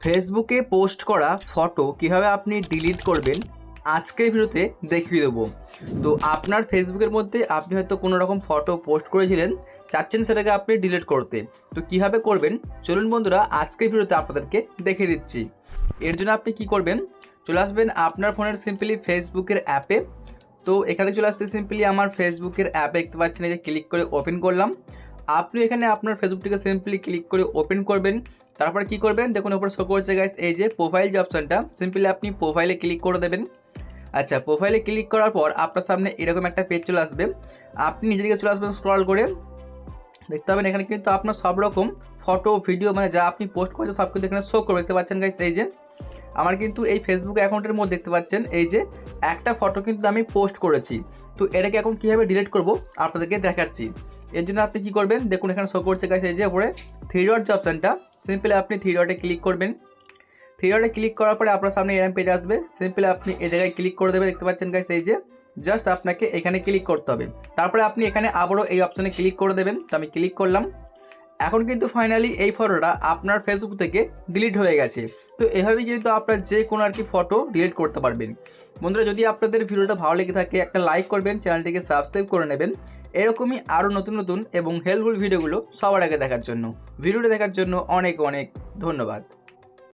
ফেসবুকে পোস্ট করা ফটো কীভাবে আপনি ডিলিট করবেন, আজকের ভিডিওতে দেখিয়ে দেবো। তো আপনার ফেসবুকের মধ্যে আপনি হয়তো কোনো রকম ফটো পোস্ট করেছিলেন, চাচ্ছেন সেটাকে আপনি ডিলিট করতে। তো কীভাবে করবেন? চলুন বন্ধুরা, আজকের ভিডিওতে আপনাদেরকে দেখিয়ে দিচ্ছি। এর জন্য আপনি কি করবেন? চলে আসবেন আপনার ফোনের সিম্পলি ফেসবুকের অ্যাপে। তো এখানে চলে আসছে সিম্পলি আমার ফেসবুকের অ্যাপে, দেখতে পাচ্ছেন যে ক্লিক করে ওপেন করলাম। আপনি এখানে আপনার ফেসবুকটিকে সিম্পলি ক্লিক করে ওপেন করবেন। তারপর কি করবেন? দেখুন ওপরে শো করছে গাইস এই যে প্রোফাইল যে অপশানটা সিম্পলি আপনি প্রোফাইলে ক্লিক করে দেবেন। আচ্ছা প্রোফাইলে ক্লিক করার পর আপনার সামনে এরকম একটা পেজ চলে আসবে। আপনি নিজে দিকে চলে আসবেন স্ক্রল করে। দেখতে পাবেন, এখানে কিন্তু আপনার সব রকম ফটো ভিডিও মানে যা আপনি পোস্ট করেছেন, সব কিন্তু এখানে শো করে দেখতে পাচ্ছেন গাইস এই যে আমার কিন্তু এই ফেসবুক অ্যাকাউন্টের মধ্যে দেখতে পাচ্ছেন, এই যে একটা ফটো কিন্তু আমি পোস্ট করেছি। তো এটাকে এখন কীভাবে ডিলিট করব? আপনাদেরকে দেখাচ্ছি। এর জন্য আপনি কি করবেন? দেখুন, এখানে শো করছে গাইস এই যে উপরে থ্রি ডট যে অপশানটা সিম্পলি আপনি থ্রি ডটে ক্লিক করবেন। থ্রি ডটে ক্লিক করার পরে আপনার সামনে এরম পেজ আসবে। সিম্পলি আপনি এই জায়গায় ক্লিক করে দেবেন, দেখতে পাচ্ছেন গাইস এই যে জাস্ট আপনাকে এখানে ক্লিক করতে হবে। তারপরে আপনি এখানে আবারও এই অপশানে ক্লিক করে দেবেন। তো আমি ক্লিক করলাম। এখন কিন্তু ফাইনালি এই ফটোটা আপনার ফেসবুক থেকে ডিলিট হয়ে গেছে। তো এভাবেই কিন্তু আপনার যে কোনো আর কি ফটো ডিলিট করতে পারবেন। বন্ধুরা, যদি আপনাদের ভিডিওটা ভালো লেগে থাকে, একটা লাইক করবেন, চ্যানেলটিকে সাবস্ক্রাইব করে নেবেন। এরকমই আরও নতুন নতুন এবং হেল্পফুল ভিডিওগুলো সবার আগে দেখার জন্য। ভিডিওটা দেখার জন্য অনেক অনেক ধন্যবাদ।